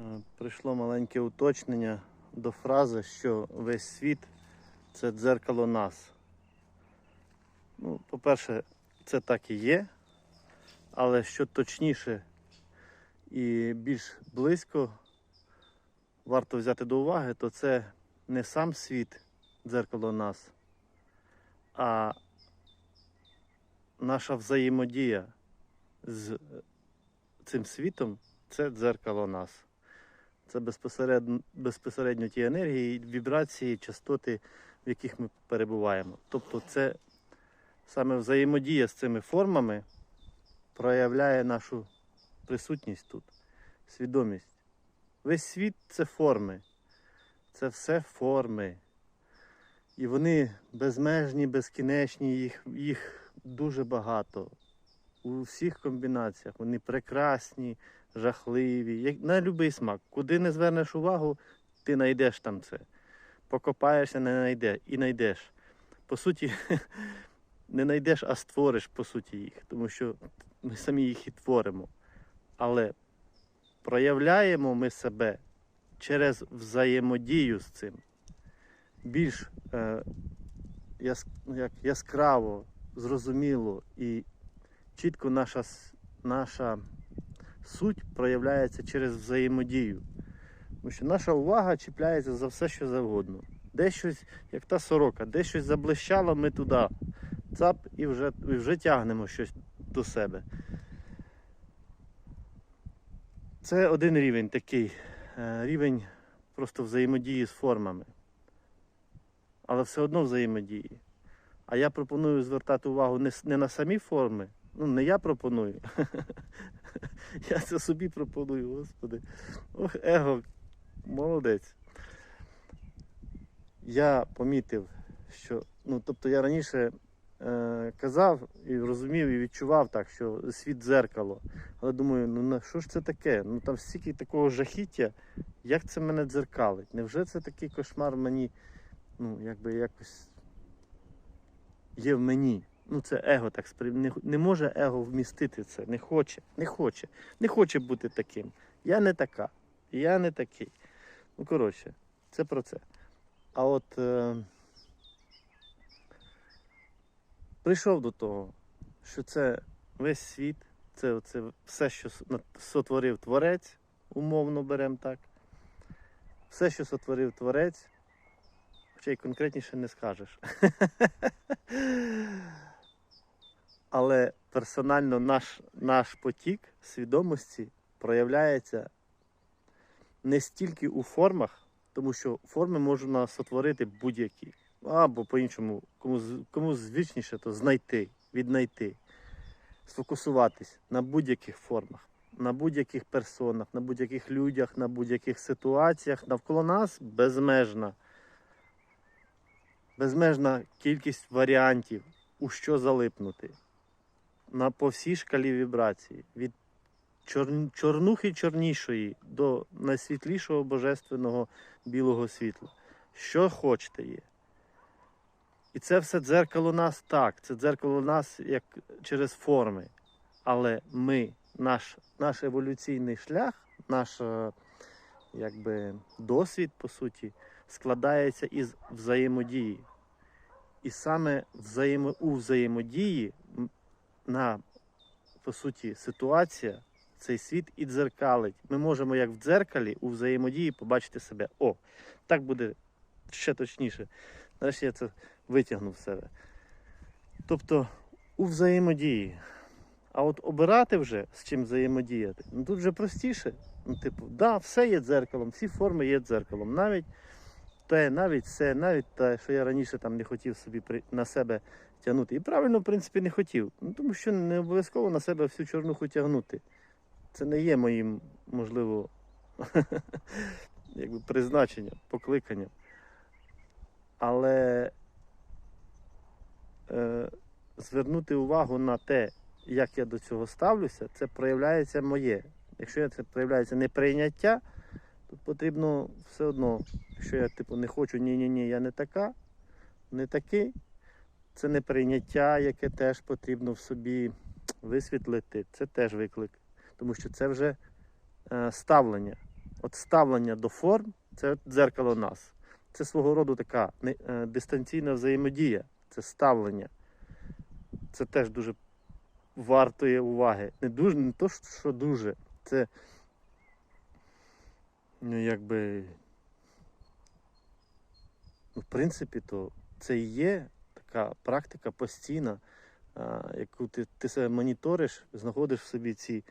Е, Прийшло маленьке уточнення до фрази, що весь світ це дзеркало нас. Ну, по-перше, це так і є, але що точніше і більш близько варто взяти до уваги, то це не сам світ дзеркало нас, а наша взаємодія з цим світом це дзеркало нас. Це безпосередньо, безпосередньо ті енергії, вібрації, частоти, в яких ми перебуваємо. Тобто, це саме взаємодія з цими формами проявляє нашу присутність тут, свідомість. Весь світ це форми. Це все форми. І вони безмежні, безкінечні, їх, їх дуже багато. У всіх комбінаціях вони прекрасні, жахливі, як, на будь-який смак. Куди не звернеш увагу, ти знайдеш там це. Покопаєшся, не знайдеш і знайдеш. По суті, не знайдеш, а створиш по суті їх, тому що ми самі їх і творимо. Але проявляємо ми себе через взаємодію з цим. Більш е, яс, як, яскраво, зрозуміло і чітко наша, наша суть проявляється через взаємодію. Тому що наша увага чіпляється за все, що завгодно. Десь щось, як та сорока, десь щось заблищало, ми туди. Цап і вже, і вже тягнемо щось до себе. Це один рівень такий. е, Рівень просто взаємодії з формами. Але все одно взаємодії. А я пропоную звертати увагу не на самі форми. Ну, не я пропоную. Я це собі пропоную, господи. Ох, его, молодець. Я помітив, що, ну, тобто я раніше е, казав і розумів, і відчував так, що світ дзеркало. Але думаю, ну на що ж це таке? Ну там стільки такого жахіття, як це мене дзеркалить? Невже це такий кошмар мені, ну, якби якось є в мені? Ну, це его так не, не може его вмістити це, не хоче, не хоче, не хоче бути таким. Я не така, я не такий. Ну, коротше, це про це. А от е... прийшов до того, що це весь світ, це, це все, що сотворив творець, умовно беремо так. Все, що сотворив творець, хоча й конкретніше не скажеш. Але персонально наш, наш потік свідомості проявляється не стільки у формах, тому що форми можна сотворити будь-які. Або по-іншому, кому, кому звичніше, то знайти, віднайти, сфокусуватись на будь-яких формах, на будь-яких персонах, на будь-яких людях, на будь-яких ситуаціях. Навколо нас безмежна. Безмежна кількість варіантів, у що залипнути. На по всій шкалі вібрації. Від чорнухи чорнішої до найсвітлішого божественного білого світла. Що хочете є. І це все дзеркало нас так. Це дзеркало нас як через форми. Але ми, наш, наш еволюційний шлях, наш е, якби, досвід, по суті, складається із взаємодії. І саме взаємо, у взаємодії на по суті ситуація, цей світ і дзеркалить. Ми можемо, як в дзеркалі, у взаємодії побачити себе. О, так буде ще точніше. Нарешті я це витягнув з себе. Тобто у взаємодії. А от обирати вже з чим взаємодіяти, ну тут вже простіше. Ну, типу, да, все є дзеркалом, всі форми є дзеркалом. Навіть те, навіть все, навіть те, що я раніше там не хотів собі на себе тягнути. І правильно, в принципі, не хотів. Ну, тому що не обов'язково на себе всю чорнуху тягнути. Це не є моїм, можливо, якби призначенням, покликанням. Але е, звернути увагу на те, як я до цього ставлюся, це проявляється моє. Якщо це проявляється неприйняття, то потрібно все одно, якщо я типу не хочу, ні-ні-ні, я не така, не такий, це неприйняття, яке теж потрібно в собі висвітлити. Це теж виклик. Тому що це вже е, ставлення. От ставлення до форм це дзеркало нас. Це свого роду така е, дистанційна взаємодія, це ставлення. Це теж дуже вартує уваги. Не дуже, не то, що дуже. Це ну, якби. Ну, в принципі, то це і є така практика постійна, яку ти, ти себе моніториш, знаходиш в собі ці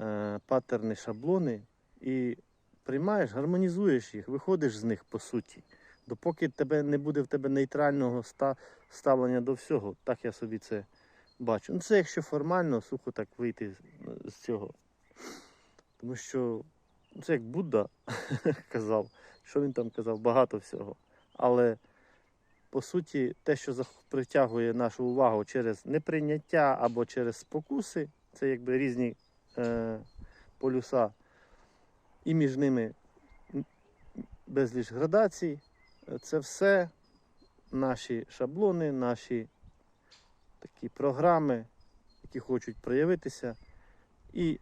е, паттерни, шаблони і приймаєш, гармонізуєш їх, виходиш з них по суті. Допоки тебе не буде в тебе нейтрального ста- ставлення до всього, так я собі це бачу. Ну, це якщо формально, сухо так вийти з- з цього. Тому що ну, це як Будда казав, що він там казав, багато всього. Але по суті, те, що притягує нашу увагу через неприйняття або через спокуси, це якби різні е, полюса, і між ними безліч градацій. Це все наші шаблони, наші такі програми, які хочуть проявитися. І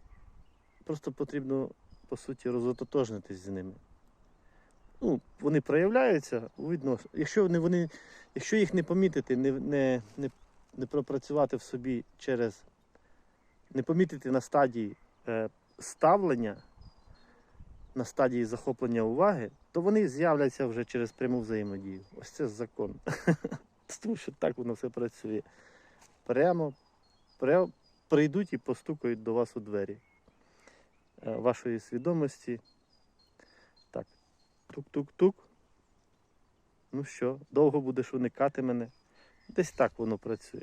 просто потрібно, по суті, розототожнитись з ними. Ну, вони проявляються, видно, якщо вони, вони, якщо їх не помітити, не, не, не, не пропрацювати в собі через, не помітити на стадії е, ставлення, на стадії захоплення уваги, то вони з'являться вже через пряму взаємодію. Ось це закон. Тому що так воно все працює. Прямо, прямо прийдуть і постукають до вас у двері е, вашої свідомості. Тук-тук-тук. Ну що, довго будеш уникати мене? Десь так воно працює.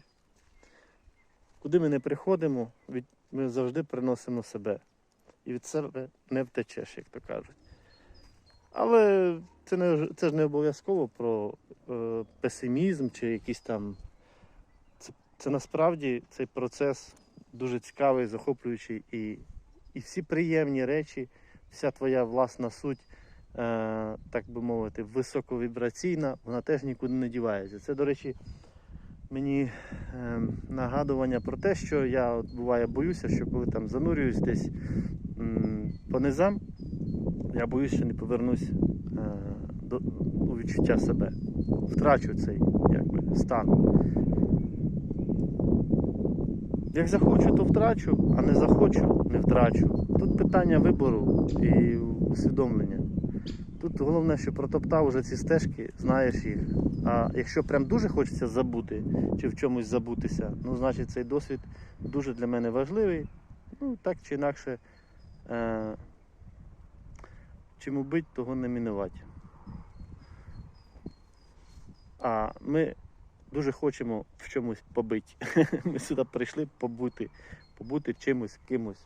Куди ми не приходимо, ми завжди приносимо себе. І від себе не втечеш, як то кажуть. Але це, не, це ж не обов'язково про е, песимізм чи якісь там. Це, це насправді цей процес дуже цікавий, захоплюючий і, і всі приємні речі, вся твоя власна суть, так би мовити, високовібраційна, вона теж нікуди не дівається. Це, до речі, мені е, нагадування про те, що я от, буває боюся, що коли там занурююсь десь по низам, я боюсь, що не повернусь е, до, у відчуття себе. Втрачу цей якби, стан. Як захочу, то втрачу, а не захочу, не втрачу. Тут питання вибору і усвідомлення. Тут головне, що протоптав уже ці стежки, знаєш їх. А якщо прям дуже хочеться забути чи в чомусь забутися, ну значить цей досвід дуже для мене важливий. Ну, так чи інакше, е- чим убить, того не мінувати. А ми дуже хочемо в чомусь побити. Ми сюди прийшли побути, побути чимось, кимось,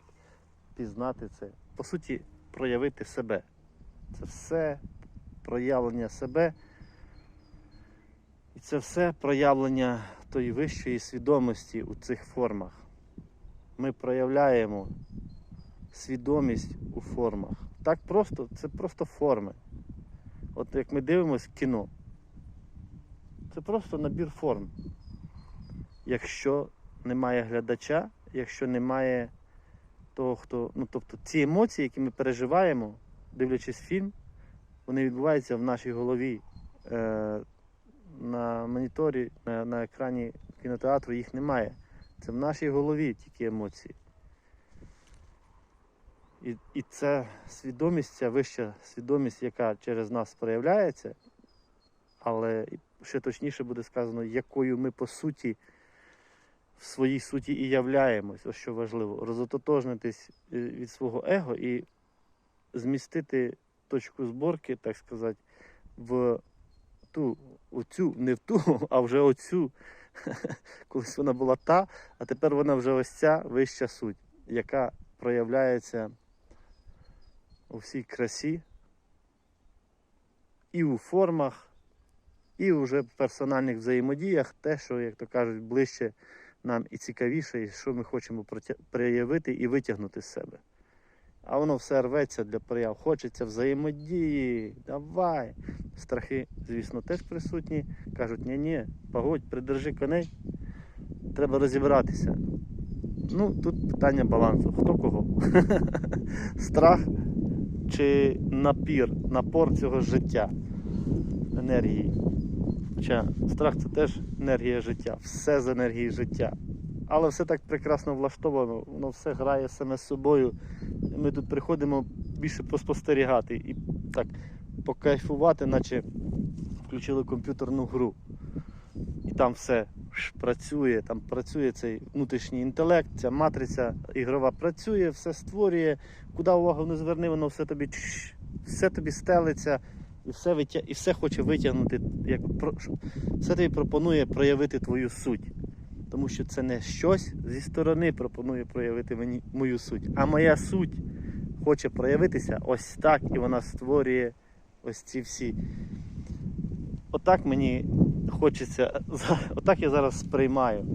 пізнати це. По суті, проявити себе. Це все проявлення себе. І це все проявлення тої вищої свідомості у цих формах. Ми проявляємо свідомість у формах. Так просто, це просто форми. От як ми дивимося кіно, це просто набір форм. Якщо немає глядача, якщо немає того, хто. Ну, тобто ці емоції, які ми переживаємо, дивлячись фільм, вони відбуваються в нашій голові. Е, на моніторі, на, на екрані кінотеатру їх немає. Це в нашій голові тільки емоції. І, і це свідомість, ця вища свідомість, яка через нас проявляється, але ще точніше буде сказано, якою ми по суті в своїй суті і являємось, ось що важливо, розототожнитись е, від свого его і змістити точку зборки, так сказати, в ту, оцю, не в ту, а вже оцю. Колись вона була та, а тепер вона вже ось ця вища суть, яка проявляється у всій красі і у формах, і вже в персональних взаємодіях, те, що, як то кажуть, ближче нам і цікавіше, і що ми хочемо проявити і витягнути з себе. А воно все рветься для прояв. Хочеться взаємодії, давай. Страхи, звісно, теж присутні. Кажуть, ні-ні, погодь, придержи коней, треба розібратися. Ну, тут питання балансу. Хто кого? Страх чи напір, напор цього життя енергії. Хоча страх це теж енергія життя, все з енергії життя. Але все так прекрасно влаштовано, воно все грає саме з собою. Ми тут приходимо більше поспостерігати і так покайфувати, наче включили комп'ютерну гру. І там все працює, там працює цей внутрішній інтелект, ця матриця ігрова працює, все створює. Куди увагу не зверни, воно все тобі все тобі стелиться і все, витя... і все хоче витягнути, як все тобі пропонує проявити твою суть. Тому що це не щось зі сторони пропонує проявити мені мою суть, а моя суть хоче проявитися ось так, і вона створює ось ці всі. Отак мені хочеться, отак я зараз сприймаю.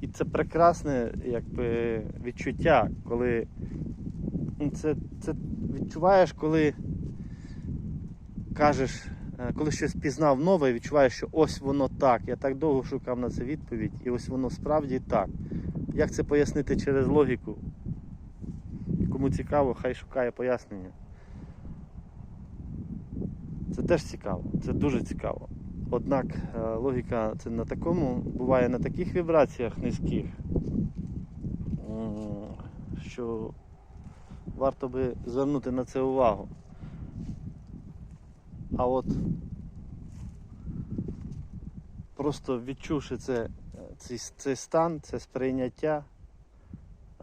І це прекрасне якби, відчуття, коли ну, це, це відчуваєш, коли кажеш, коли щось пізнав нове, відчуваєш, що ось воно так. Я так довго шукав на це відповідь, і ось воно справді так. Як це пояснити через логіку? Кому цікаво, хай шукає пояснення. Це теж цікаво, це дуже цікаво. Однак е, логіка це на такому, буває на таких вібраціях низьких, що варто би звернути на це увагу. А от просто відчувши це, е, цей, цей стан, це сприйняття,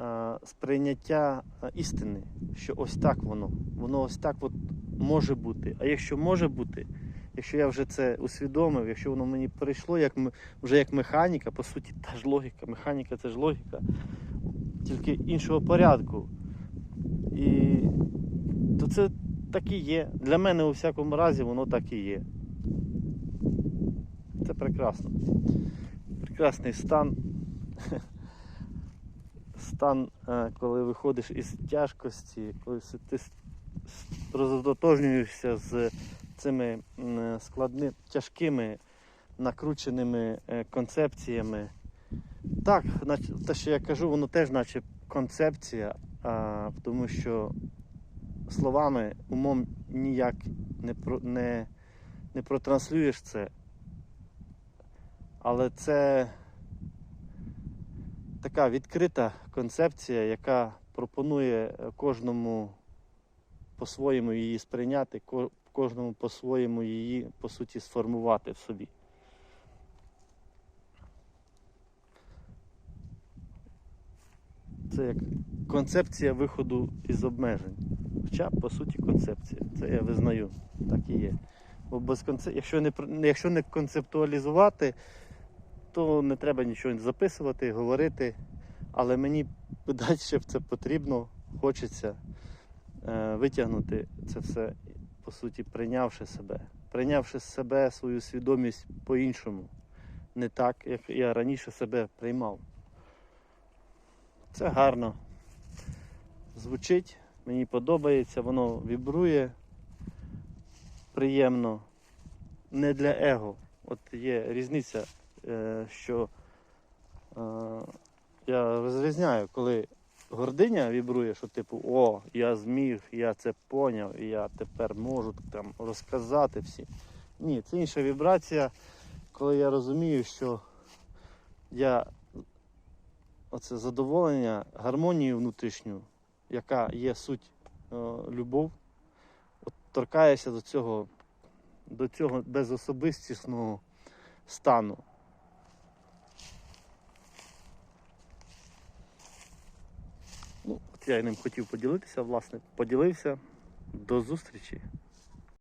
е, сприйняття е, істини, що ось так воно, воно ось так от може бути. А якщо може бути, якщо я вже це усвідомив, якщо воно мені прийшло як, вже як механіка, по суті, та ж логіка, механіка це ж логіка, тільки іншого порядку. І то це так і є. Для мене у всякому разі воно так і є. Це прекрасно. Прекрасний стан. Стан, е, коли виходиш із тяжкості, коли ти с- з цими м, складними, тяжкими, накрученими е, концепціями. Так, те, що я кажу, воно теж наче концепція, тому що словами, умом ніяк не, про, не, не протранслюєш це. Але це така відкрита концепція, яка пропонує кожному по-своєму її сприйняти, кожному по-своєму її, по суті, сформувати в собі. Це як концепція виходу із обмежень. Хоча, по суті, концепція. Це я визнаю, так і є. Бо без конце... якщо, не, якщо не концептуалізувати, то не треба нічого записувати, говорити. Але мені далі це потрібно, хочеться е, витягнути це все, по суті, прийнявши себе. Прийнявши себе, свою свідомість по-іншому. Не так, як я раніше себе приймав. Це гарно. Звучить, мені подобається, воно вібрує приємно. Не для его. От є різниця, е, що е, я розрізняю, коли гординя вібрує, що типу, о, я зміг, я це поняв, я тепер можу там розказати всім. Ні, це інша вібрація, коли я розумію, що я оце задоволення, гармонію внутрішню, яка є суть е, любов, от торкаєшся до цього, до цього безособистісного стану. Ну, от я ним хотів поділитися, власне, поділився. До зустрічі.